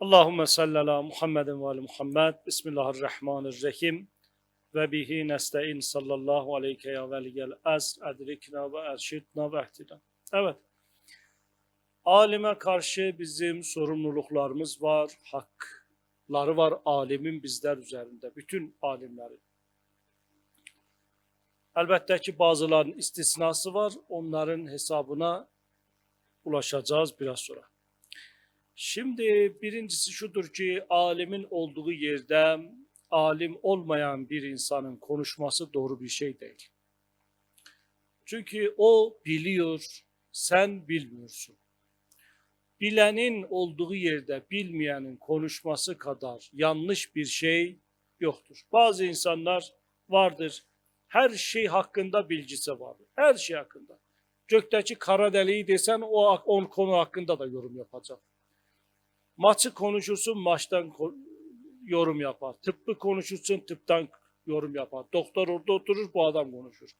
Allahümme salli ala Muhammedin ve Muhammed. Bismillahirrahmanirrahim. Ve bihi nesta'in sallallahu aleyke ya veliyel ezr edrikna ve erşidna ve ehtida. Evet. Alime karşı bizim sorumluluklarımız var, hakları var alimin bizler üzerinde, bütün alimlerin. Elbette ki bazılarının istisnası var, onların hesabına ulaşacağız biraz sonra. Şimdi birincisi şudur ki alimin olduğu yerde alim olmayan bir insanın konuşması doğru bir şey değil. Çünkü o biliyor, sen bilmiyorsun. Bilenin olduğu yerde bilmeyenin konuşması kadar yanlış bir şey yoktur. Bazı insanlar vardır, her şey hakkında bilgisi vardır. Her şey hakkında. Gökteki kara deliği desen o on konu hakkında da yorum yapacak. Maçı konuşursun maçtan yorum yapar. Tıbbı konuşursun tıptan yorum yapar. Doktor orada oturur bu adam konuşur.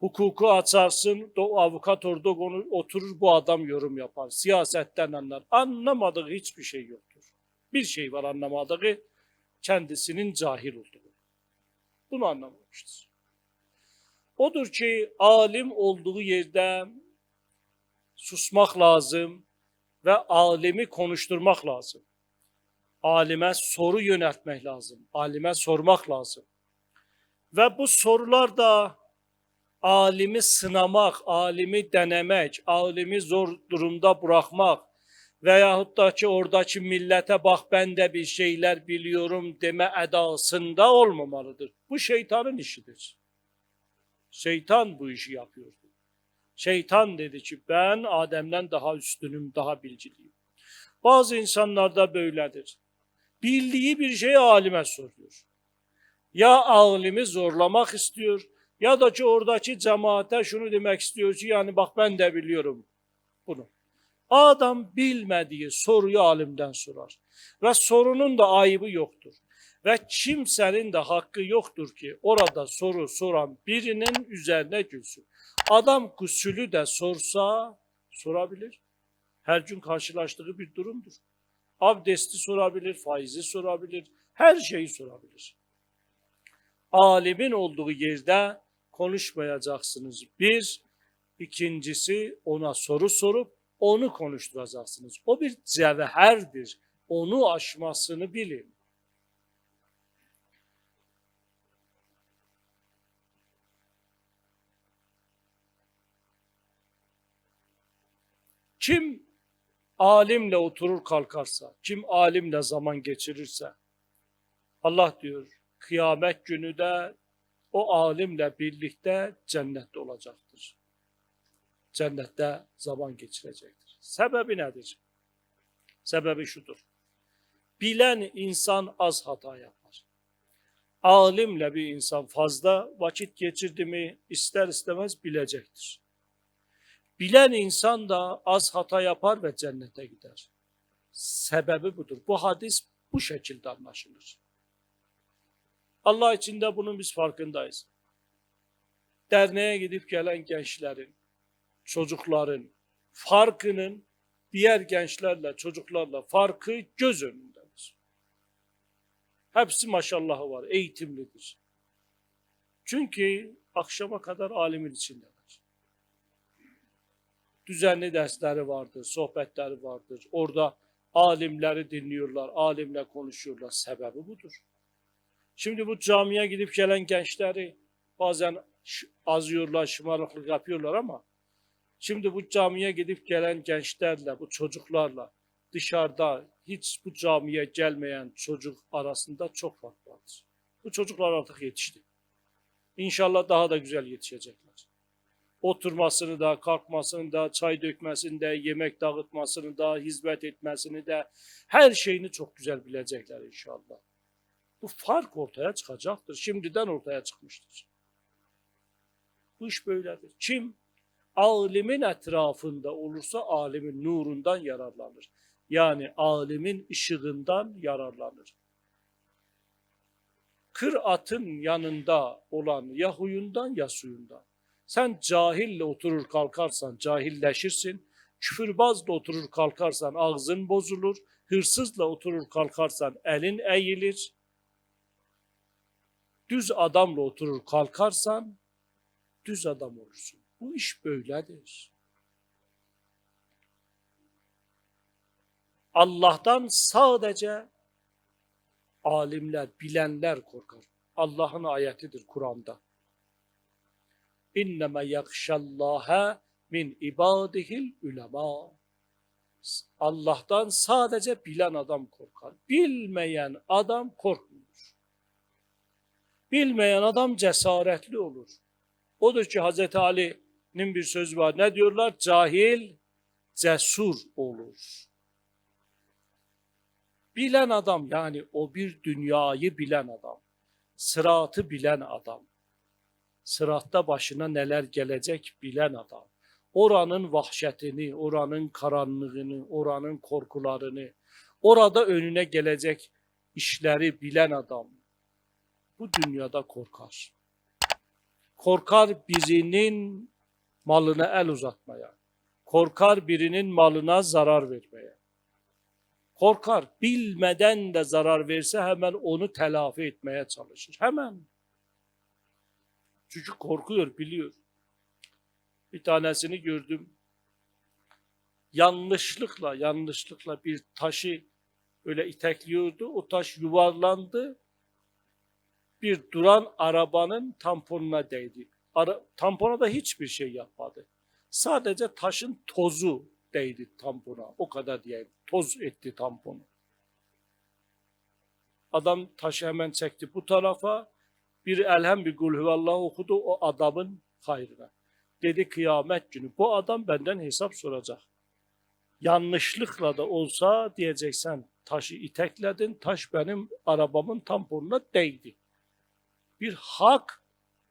Hukuku açarsın avukat orada oturur bu adam yorum yapar. Siyasetten anlar. Anlamadığı hiçbir şey yoktur. Bir şey var anlamadığı kendisinin cahil olduğu. Bunu anlamamıştır. Odur ki alim olduğu yerde susmak lazım ve alimi konuşturmak lazım. Alime soru yöneltmek lazım. Alime sormak lazım. Ve bu sorular da alimi sınamak, alimi denemek, alimi zor durumda bırakmak veyahut da ki oradaki millete bak ben de bir şeyler biliyorum deme edasında olmamalıdır. Bu şeytanın işidir. Şeytan bu işi yapıyordu. Şeytan dedi ki ben Adem'den daha üstünüm, daha bilgiliyim. Bazı insanlar da böyledir. Bildiği bir şeyi alime soruyor. Ya alimi zorlamak istiyor ya da ki oradaki cemaate şunu demek istiyor ki yani bak ben de biliyorum bunu. Adam bilmediği soruyu alimden sorar. Ve sorunun da ayıbı yoktur. Ve kimsenin de hakkı yoktur ki orada soru soran birinin üzerine gülsün. Adam gusülü de sorsa sorabilir. Her gün karşılaştığı bir durumdur. Abdesti sorabilir, faizi sorabilir, her şeyi sorabilir. Alimin olduğu yerde konuşmayacaksınız. Bir, ikincisi ona soru sorup onu konuşturacaksınız. O bir cevherdir. Onu aşmasını bilin. Kim alimle oturur kalkarsa, kim alimle zaman geçirirse, Allah diyor kıyamet günü de o alimle birlikte cennette olacaktır. Cennette zaman geçirecektir. Sebebi nedir? Sebebi şudur. Bilen insan az hata yapar. Alimle bir insan fazla vakit geçirdi mi ister istemez bilecektir. Bilen insan da az hata yapar ve cennete gider. Sebebi budur. Bu hadis bu şekilde anlaşılır. Allah için de bunun biz farkındayız. Derneğe gidip gelen gençlerin, çocukların farkının diğer gençlerle, çocuklarla farkı göz önündedir. Hepsi maşallahı var, eğitimlidir. Çünkü akşama kadar alimin içindeler düzenli dersleri vardır, sohbetleri vardır. Orada alimleri dinliyorlar, alimle konuşuyorlar. Sebebi budur. Şimdi bu camiye gidip gelen gençleri bazen azıyorlar, şımarıklık yapıyorlar ama şimdi bu camiye gidip gelen gençlerle, bu çocuklarla dışarıda hiç bu camiye gelmeyen çocuk arasında çok fark vardır. Bu çocuklar artık yetişti. İnşallah daha da güzel yetişecekler oturmasını da, kalkmasını da, çay dökmesini de, yemek dağıtmasını da, hizmet etmesini de, her şeyini çok güzel bilecekler inşallah. Bu fark ortaya çıkacaktır. Şimdiden ortaya çıkmıştır. Bu iş böyledir. Kim alimin etrafında olursa alimin nurundan yararlanır. Yani alimin ışığından yararlanır. Kır atın yanında olan ya huyundan ya suyundan. Sen cahille oturur kalkarsan cahilleşirsin. Küfürbazla oturur kalkarsan ağzın bozulur. hırsızla oturur kalkarsan elin eğilir. Düz adamla oturur kalkarsan düz adam olursun. Bu iş böyledir. Allah'tan sadece alimler, bilenler korkar. Allah'ın ayetidir Kur'an'da. İnneme yakşallâhe min ibadihil ulema. Allah'tan sadece bilen adam korkar. Bilmeyen adam korkmuyor. Bilmeyen adam cesaretli olur. Odur ki Hazreti Ali'nin bir sözü var. Ne diyorlar? Cahil cesur olur. Bilen adam yani o bir dünyayı bilen adam. Sıratı bilen adam. Sıratta başına neler gelecek bilen adam. Oranın vahşetini, oranın karanlığını, oranın korkularını, orada önüne gelecek işleri bilen adam bu dünyada korkar. Korkar birinin malına el uzatmaya. Korkar birinin malına zarar vermeye. Korkar bilmeden de zarar verse hemen onu telafi etmeye çalışır. Hemen. Çünkü korkuyor, biliyor. Bir tanesini gördüm. Yanlışlıkla, yanlışlıkla bir taşı öyle itekliyordu. O taş yuvarlandı. Bir duran arabanın tamponuna değdi. Ara, tampona da hiçbir şey yapmadı. Sadece taşın tozu değdi tampona. O kadar diyeyim. Toz etti tamponu. Adam taşı hemen çekti bu tarafa. Bir elhem bir gul huvallah okudu o adamın hayrına. Dedi kıyamet günü bu adam benden hesap soracak. Yanlışlıkla da olsa diyeceksen taşı itekledin, taş benim arabamın tamponuna değdi. Bir hak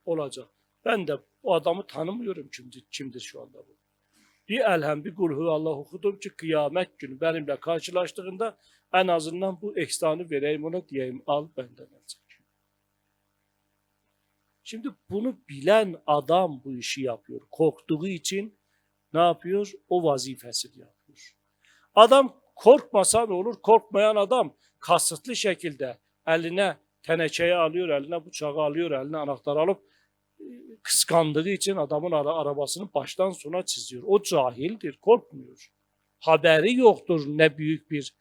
olacak. Ben de o adamı tanımıyorum kimdir, kimdir şu anda bu. Bir elhem bir kul Allah okudum ki kıyamet günü benimle karşılaştığında en azından bu ekstanı vereyim ona diyeyim al benden alacak. Şimdi bunu bilen adam bu işi yapıyor. Korktuğu için ne yapıyor? O vazifesini yapıyor. Adam korkmasa ne olur? Korkmayan adam kasıtlı şekilde eline tenekeyi alıyor, eline bıçağı alıyor, eline anahtarı alıp e, kıskandığı için adamın ara arabasını baştan sona çiziyor. O cahildir, korkmuyor. Haberi yoktur ne büyük bir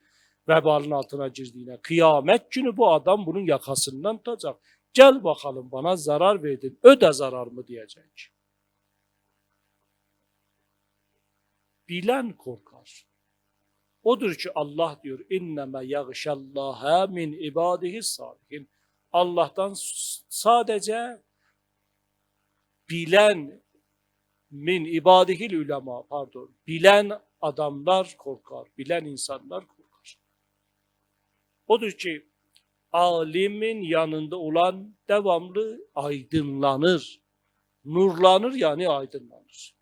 vebalın altına girdiğine. Kıyamet günü bu adam bunun yakasından tutacak. Gel bakalım bana zarar verdin, öde zarar mı diyecek. Bilen korkar. Odur ki Allah diyor inneme yagşallaha min ibadihi salihin. Allah'tan sadece bilen min ibadihil ulema pardon bilen adamlar korkar, bilen insanlar korkar. Odur ki alimin yanında olan devamlı aydınlanır. Nurlanır yani aydınlanır.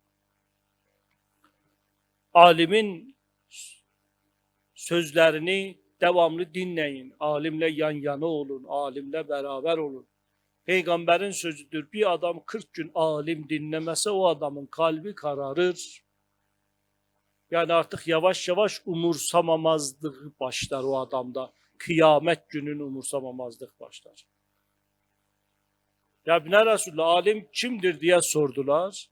Alimin sözlerini devamlı dinleyin. Alimle yan yana olun, alimle beraber olun. Peygamberin sözüdür. Bir adam 40 gün alim dinlemese o adamın kalbi kararır. Yani artık yavaş yavaş umursamamazlığı başlar o adamda kıyamet gününü umursamamazlık başlar. Ya ne Resulullah alim kimdir diye sordular.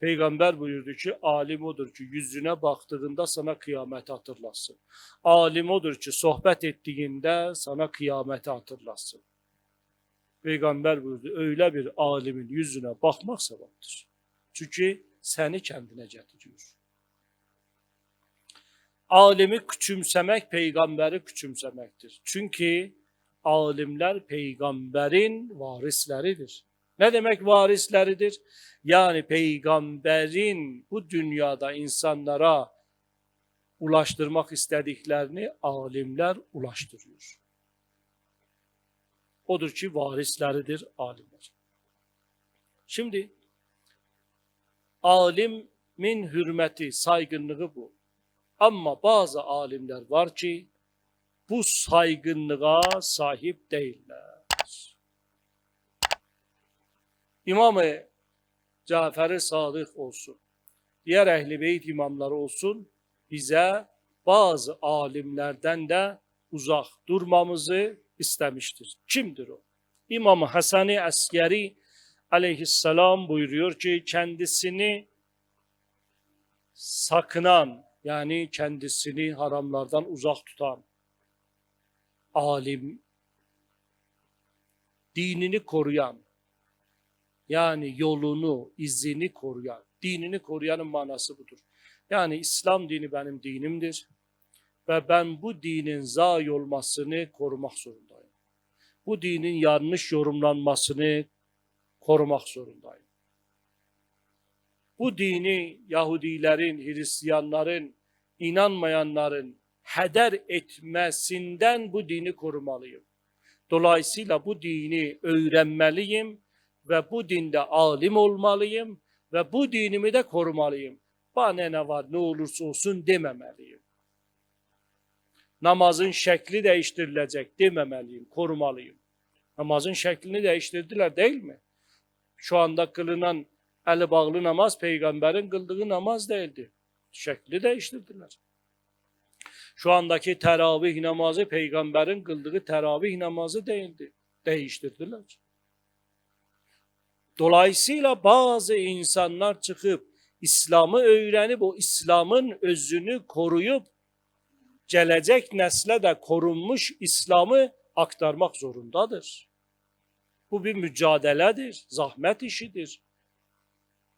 Peygamber buyurdu ki alim odur ki yüzüne baktığında sana kıyameti hatırlasın. Alim odur ki sohbet ettiğinde sana kıyameti hatırlasın. Peygamber buyurdu öyle bir alimin yüzüne bakmak sevaptır. Çünkü seni kendine getiriyor alimi küçümsemek peygamberi küçümsemektir. Çünkü alimler peygamberin varisleridir. Ne demek varisleridir? Yani peygamberin bu dünyada insanlara ulaştırmak istediklerini alimler ulaştırıyor. Odur ki varisleridir alimler. Şimdi alimin hürmeti, saygınlığı bu. Ama bazı alimler var ki bu saygınlığa sahip değiller. İmam-ı Cafer-i Sadık olsun, diğer Ehl-i Beyt imamları olsun, bize bazı alimlerden de uzak durmamızı istemiştir. Kimdir o? İmam Hasan-ı Askeri aleyhisselam buyuruyor ki kendisini sakınan yani kendisini haramlardan uzak tutan alim, dinini koruyan, yani yolunu, izini koruyan, dinini koruyanın manası budur. Yani İslam dini benim dinimdir ve ben bu dinin zayi olmasını korumak zorundayım. Bu dinin yanlış yorumlanmasını korumak zorundayım. Bu dini Yahudilerin, Hristiyanların, inanmayanların heder etmesinden bu dini korumalıyım. Dolayısıyla bu dini öğrenmeliyim ve bu dinde alim olmalıyım ve bu dinimi de korumalıyım. Bana ne var ne olursa olsun dememeliyim. Namazın şekli değiştirilecek dememeliyim, korumalıyım. Namazın şeklini değiştirdiler değil mi? Şu anda kılınan eli bağlı namaz peygamberin kıldığı namaz değildi. Şekli değiştirdiler. Şu andaki teravih namazı peygamberin kıldığı teravih namazı değildi. Değiştirdiler. Dolayısıyla bazı insanlar çıkıp İslam'ı öğrenip o İslam'ın özünü koruyup gelecek nesle de korunmuş İslam'ı aktarmak zorundadır. Bu bir mücadeledir, zahmet işidir.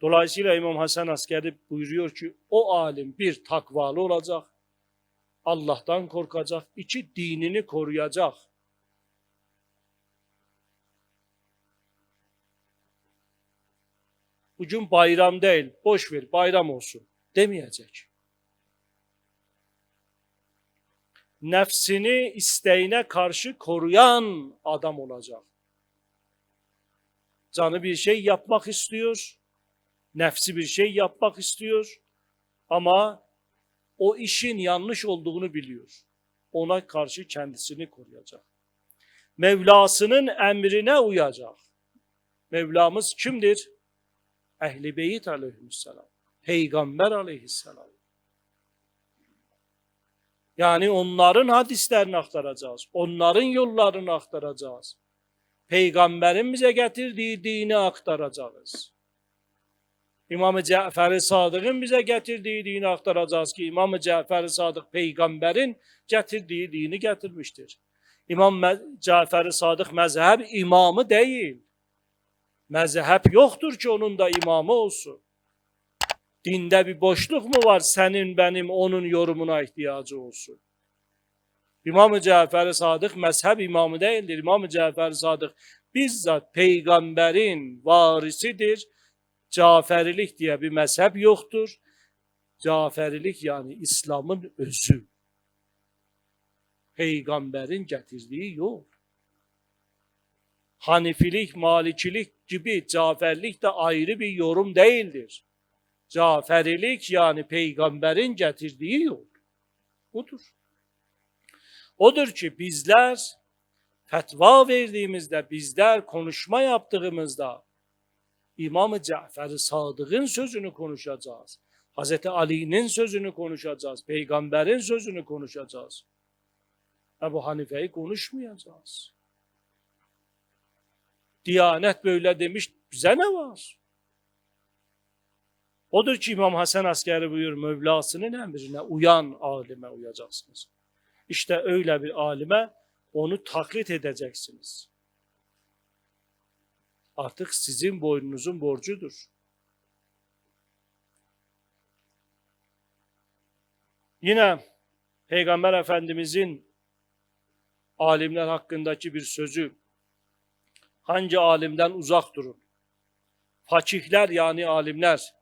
Dolayısıyla İmam Hasan Askeri buyuruyor ki o alim bir takvalı olacak, Allah'tan korkacak, içi dinini koruyacak. Bugün bayram değil, boş ver bayram olsun demeyecek. Nefsini isteğine karşı koruyan adam olacak. Canı bir şey yapmak istiyor, nefsi bir şey yapmak istiyor ama o işin yanlış olduğunu biliyor. Ona karşı kendisini koruyacak. Mevlasının emrine uyacak. Mevlamız kimdir? Ehli Beyt aleyhisselam. Peygamber aleyhisselam. Yani onların hadislerini aktaracağız. Onların yollarını aktaracağız. Peygamberin bize getirdiği dini aktaracağız. İmam Cəfəri Sadıqın bizə gətirdiyi dini axtaracağız ki, İmam Cəfəri Sadıq peyğəmbərin gətirdiyi dini gətirmişdir. İmam Cəfəri Sadıq məzhəb imamı deyil. Məzhəb yoxdur ki, onun da imamı olsun. Dində bir boşluq mu var? Sənin, benim, onun yorumuna ehtiyacı olsun. İmam-ı Cəfəri Sadıq məzhəb imamı deyildir. İmam-ı Cəfəri Sadıq bizzat Peyğəmbərin varisidir Caferilik diye bir mezhep yoktur. Caferilik yani İslam'ın özü. Peygamberin getirdiği yol. Hanifilik, Malikilik gibi Caferlik de ayrı bir yorum değildir. Caferilik yani peygamberin getirdiği yol. Budur. Odur ki bizler fetva verdiğimizde, bizler konuşma yaptığımızda İmam-ı Cafer-i Sadık'ın sözünü konuşacağız. Hazreti Ali'nin sözünü konuşacağız. Peygamberin sözünü konuşacağız. Ebu Hanife'yi konuşmayacağız. Diyanet böyle demiş, bize ne var? Odur ki İmam Hasan Askeri buyur, Mevlasının emrine uyan alime uyacaksınız. İşte öyle bir alime onu taklit edeceksiniz artık sizin boynunuzun borcudur. Yine Peygamber Efendimizin alimler hakkındaki bir sözü, hangi alimden uzak durun? Fakihler yani alimler,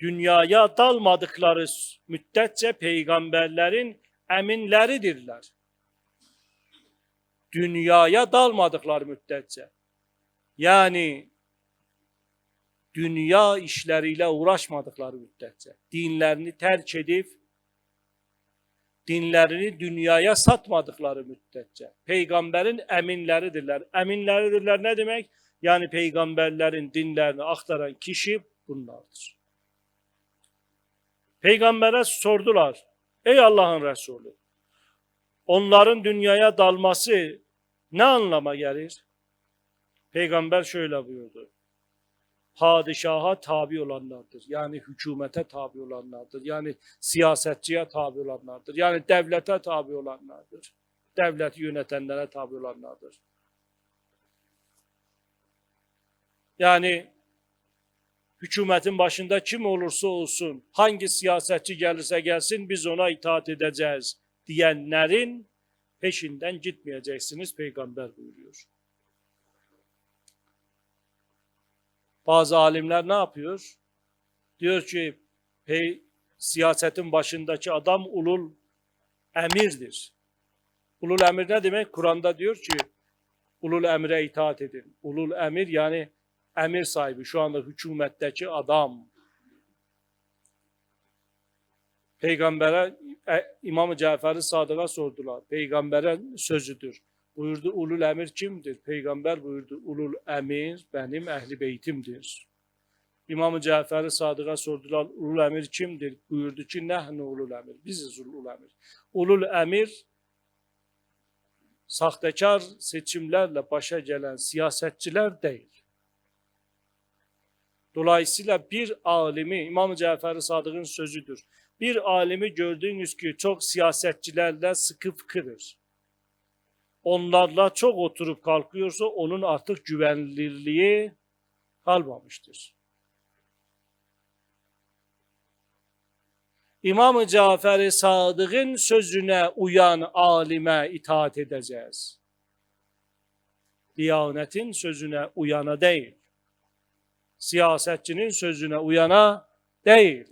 dünyaya dalmadıkları müddetçe peygamberlerin eminleridirler. Dünyaya dalmadıkları müddetçe. Yəni dünya işləri ilə uğraşmadıkları müddətcə dinlərini tərk edib dinlərini dünyaya satmadıkları müddətcə peyğəmbərin əminləridirlər. Əminləridirlər nə demək? Yəni peyğəmbərlərin dinlərini axtaran kişi bunlardır. Peyğəmbərə sordular: "Ey Allahın rəsulu, onların dünyaya dalması nə anlama gəlir?" Peygamber şöyle buyurdu. Padişaha tabi olanlardır. Yani hükümete tabi olanlardır. Yani siyasetçiye tabi olanlardır. Yani devlete tabi olanlardır. Devleti yönetenlere tabi olanlardır. Yani hükümetin başında kim olursa olsun, hangi siyasetçi gelirse gelsin biz ona itaat edeceğiz diyenlerin peşinden gitmeyeceksiniz peygamber buyuruyor. Bazı alimler ne yapıyor? Diyor ki hey, siyasetin başındaki adam ulul emirdir. Ulul emir ne demek? Kur'an'da diyor ki ulul emre itaat edin. Ulul emir yani emir sahibi şu anda hükümetteki adam. Peygambere e, İmam Cafer-i sordular. Peygamberin sözüdür. Buyurdu ulul emir kimdir? Peygamber buyurdu ulul emir benim ehli beytimdir. İmam Cafer-i Sadık'a sordular ulul emir kimdir? Buyurdu ki nehnu ulul emir. Biziz ulul emir. Ulul emir sahtekar seçimlerle başa gelen siyasetçiler değil. Dolayısıyla bir alimi, İmam Cafer-i Sadık'ın sözüdür. Bir alimi gördüğünüz ki çok siyasetçilerle sıkı fıkıdır. Onlarla çok oturup kalkıyorsa onun artık güvenilirliği kalmamıştır. İmam-ı Cafer-i Sadık'ın sözüne uyan alime itaat edeceğiz. Diyanetin sözüne uyana değil siyasetçinin sözüne uyana değil.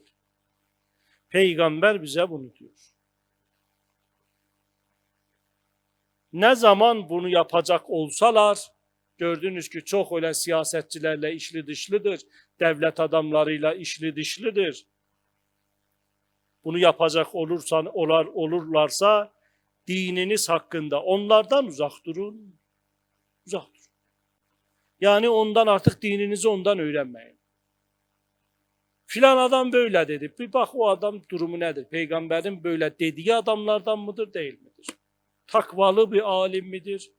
Peygamber bize bunu diyor. Ne zaman bunu yapacak olsalar, gördünüz ki çok öyle siyasetçilerle işli dışlıdır, devlet adamlarıyla işli dışlıdır. Bunu yapacak olursan, olar, olurlarsa dininiz hakkında onlardan uzak durun. Uzak durun. Yani ondan artık dininizi ondan öğrenmeyin. Filan adam böyle dedi. Bir bak o adam durumu nedir? Peygamberin böyle dediği adamlardan mıdır değil midir? Takvalı bir alim midir?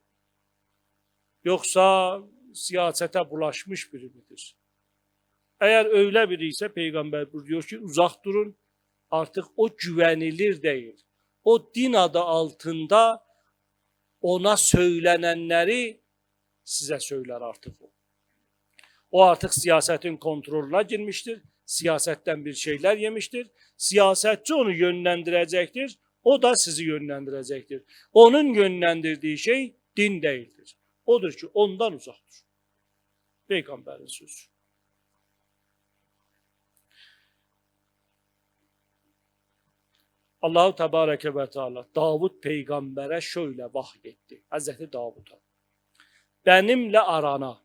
Yoksa siyasete bulaşmış biri midir? Eğer öyle biri ise peygamber diyor ki uzak durun. Artık o güvenilir değil. O din adı altında ona söylenenleri size söyler artık o. O artık siyasetin kontrolüne girmiştir. Siyasetten bir şeyler yemiştir. Siyasetçi onu yönlendirecektir. O da sizi yönlendirecektir. Onun yönlendirdiği şey din değildir. Odur ki ondan uzaktır. Peygamberin sözü. Allahu Tebareke ve Teala Davut peygambere şöyle vahyetti. Hazreti Davud'a benimle arana,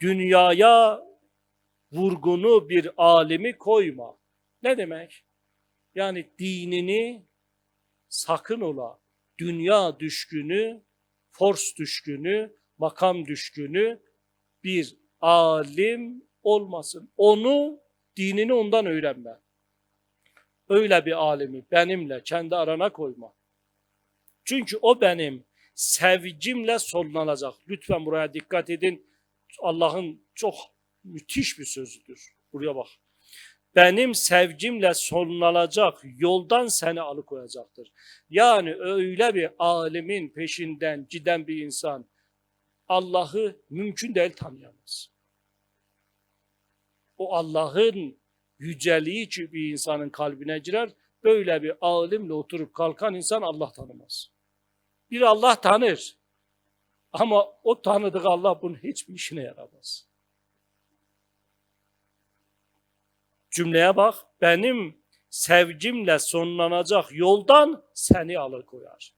dünyaya vurgunu bir alimi koyma. Ne demek? Yani dinini sakın ola, dünya düşkünü, force düşkünü, makam düşkünü bir alim olmasın. Onu, dinini ondan öğrenme. Öyle bir alimi benimle kendi arana koyma. Çünkü o benim sevgimle sonlanacak. Lütfen buraya dikkat edin. Allah'ın çok müthiş bir sözüdür. Buraya bak. Benim sevgimle sonlanacak yoldan seni alıkoyacaktır. Yani öyle bir alimin peşinden giden bir insan Allah'ı mümkün değil tanıyamaz. O Allah'ın yüceliği ki bir insanın kalbine girer. Böyle bir alimle oturup kalkan insan Allah tanımaz. Bir Allah tanır. Ama o tanıdık Allah bunun hiçbir işine yaramaz. Cümleye bak. Benim sevgimle sonlanacak yoldan seni alıkoyar.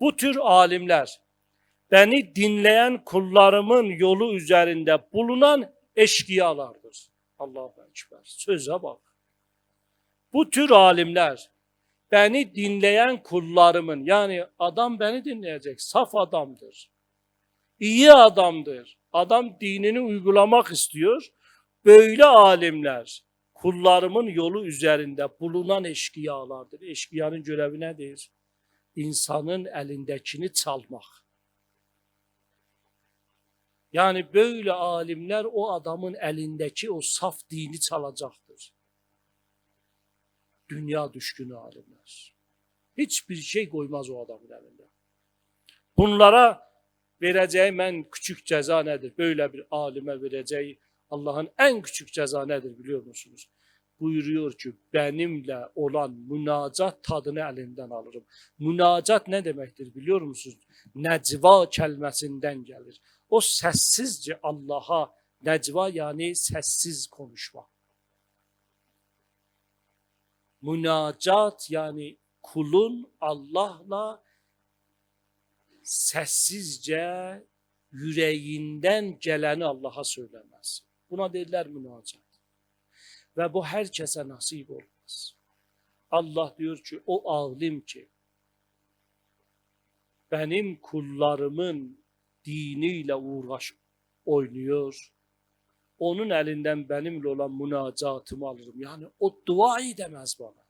Bu tür alimler beni dinleyen kullarımın yolu üzerinde bulunan eşkıyalardır. Allahu Ekber. Söze bak. Bu tür alimler beni dinleyen kullarımın yani adam beni dinleyecek saf adamdır. İyi adamdır. Adam dinini uygulamak istiyor. Böyle alimler kullarımın yolu üzerinde bulunan eşkıyalardır. Eşkıyanın görevi nedir? İnsanın elindekini çalmak. Yani böyle alimler o adamın elindeki o saf dini çalacaktır. Dünya düşkünü alimler. Hiçbir şey koymaz o adamın elinde. Bunlara vereceğim en küçük ceza nedir? Böyle bir alime vereceği Allah'ın en küçük ceza nedir biliyor musunuz? Buyuruyor ki benimle olan münacat tadını elinden alırım. Münacat ne demektir biliyor musunuz? Necva kelimesinden gelir. O sessizce Allah'a necva yani sessiz konuşma. Münacat yani kulun Allah'la sessizce yüreğinden geleni Allah'a söylemez. Buna derler münacat. Ve bu herkese nasip olmaz. Allah diyor ki o alim ki benim kullarımın diniyle uğraş oynuyor. Onun elinden benimle olan münacatımı alırım. Yani o dua edemez bana.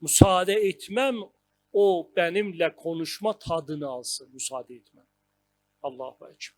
Müsaade etmem o benimle konuşma tadını alsın. Müsaade etmem. Allahu Ekber.